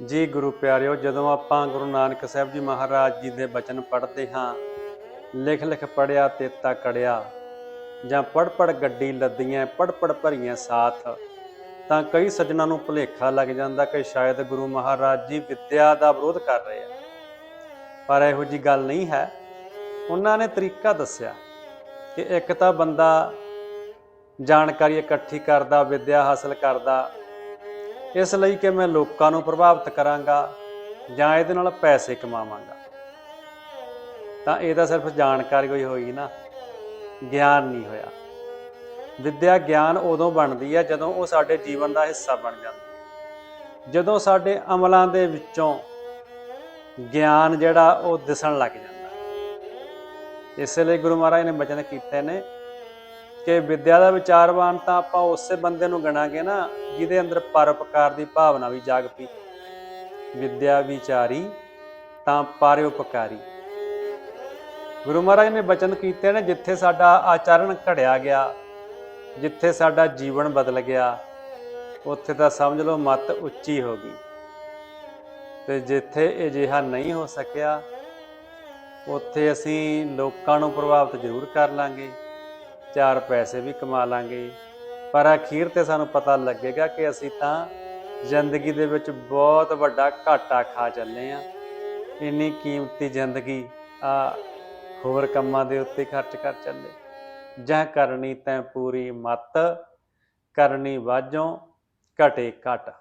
ਜੀ ਗੁਰੂ ਪਿਆਰਿਓ, ਜਦੋਂ ਆਪਾਂ ਗੁਰੂ ਨਾਨਕ ਸਾਹਿਬ ਜੀ ਮਹਾਰਾਜ ਜੀ ਦੇ ਬਚਨ ਪੜ੍ਹਦੇ ਹਾਂ, ਲਿਖ ਲਿਖ ਪੜਿਆ ਤੇਤਾ ਕੜਿਆ ਜਾਂ ਪੜ ਪੜ ਗੱਡੀ ਲੱਦੀਆਂ ਪੜ ਪੜ ਭਰੀਆਂ ਸਾਥ, ਤਾਂ ਕਈ ਸੱਜਣਾ ਨੂੰ ਭੁਲੇਖਾ ਲੱਗ ਜਾਂਦਾ ਕਿ ਸ਼ਾਇਦ ਗੁਰੂ ਮਹਾਰਾਜ ਜੀ ਵਿਦਿਆ ਦਾ ਵਿਰੋਧ ਕਰ ਰਹੇ ਆ। ਪਰ ਇਹੋ ਜੀ ਗੱਲ ਨਹੀਂ ਹੈ। ਉਹਨਾਂ ਨੇ ਤਰੀਕਾ ਦੱਸਿਆ ਕਿ ਇੱਕ ਤਾਂ ਬੰਦਾ ਜਾਣਕਾਰੀ ਇਕੱਠੀ ਕਰਦਾ, ਵਿਦਿਆ ਹਾਸਲ ਕਰਦਾ ਇਸ ਲਈ ਕਿ ਮੈਂ ਲੋਕਾਂ ਨੂੰ ਪ੍ਰਭਾਵਿਤ ਕਰਾਂਗਾ ਜਾਂ ਇਹਦੇ ਨਾਲ ਪੈਸੇ ਕਮਾਵਾਂਗਾ। ਤਾਂ ਇਹ ਤਾਂ ਸਿਰਫ ਜਾਣਕਾਰੀ ਹੋਈ ਹੋਈ ਨਾ, ਗਿਆਨ ਨਹੀਂ ਹੋਇਆ। ਵਿਦਿਆ ਗਿਆਨ ਉਦੋਂ ਬਣਦੀ ਹੈ ਜਦੋਂ ਉਹ ਸਾਡੇ ਜੀਵਨ ਦਾ ਹਿੱਸਾ ਬਣ ਜਾਂਦੀ। ਹੈ ਜਦੋਂ ਸਾਡੇ ਅਮਲਾਂ ਦੇ ਵਿੱਚੋਂ ਗਿਆਨ ਜਿਹੜਾ ਉਹ ਦਿਸਣ ਲੱਗ ਜਾਂਦਾ। ਹੈ। ਇਸੇ ਲਈ ਗੁਰੂ ਮਹਾਰਾਜ ਨੇ ਬਚਨ ਕੀਤੇ ਨੇ ਕਿ ਵਿਦਿਆ ਦਾ ਵਿਚਾਰਵਾਨ ਤਾਂ ਆਪਾਂ ਉਸੇ ਬੰਦੇ ਨੂੰ ਗਣਾਂਗੇ ਨਾ, ਜਿਹਦੇ ਅੰਦਰ ਪਰਉਪਕਾਰ ਦੀ ਭਾਵਨਾ ਵੀ ਜਾਗ ਪਈ। ਵਿਦਿਆ ਵਿਚਾਰੀ ਤਾਂ ਪਰਉਪਕਾਰੀ। ਗੁਰੂ ਮਹਾਰਾਜ ਨੇ ਬਚਨ ਕੀਤੇ ਨੇ, ਜਿੱਥੇ ਸਾਡਾ ਆਚਰਣ ਘੜਿਆ ਗਿਆ, ਜਿੱਥੇ ਸਾਡਾ ਜੀਵਨ ਬਦਲ ਗਿਆ, ਉੱਥੇ ਤਾਂ ਸਮਝ ਲਓ ਮੱਤ ਉੱਚੀ ਹੋ ਗਈ। ਤੇ ਜਿੱਥੇ ਅਜਿਹਾ ਨਹੀਂ ਹੋ ਸਕਿਆ, ਉੱਥੇ ਅਸੀਂ ਲੋਕਾਂ ਨੂੰ ਪ੍ਰਭਾਵਿਤ ਜ਼ਰੂਰ ਕਰ ਲਾਂਗੇ। ਚਾਰ ਪੈਸੇ ਵੀ ਕਮਾ ਲਾਂਗੇ। ਪਰ ਅਖੀਰ ਤੇ ਸਾਨੂੰ ਪਤਾ ਲੱਗੇਗਾ ਕਿ ਅਸੀਂ ਤਾਂ ਜ਼ਿੰਦਗੀ ਦੇ ਵਿੱਚ ਬਹੁਤ ਵੱਡਾ ਘਾਟਾ ਖਾ ਚੱਲੇ ਆ। ਇੰਨੀ ਕੀਮਤੀ ਜ਼ਿੰਦਗੀ ਆ ਹੋਰ ਕੰਮਾਂ ਦੇ ਉੱਤੇ ਖਰਚ ਕਰ ਚੱਲੇ। ਜਾਂ ਕਰਨੀ ਤੈਂ ਪੂਰੀ ਮਤ, ਕਰਨੀ ਵਾਜੋਂ ਘਟੇ ਘਟ।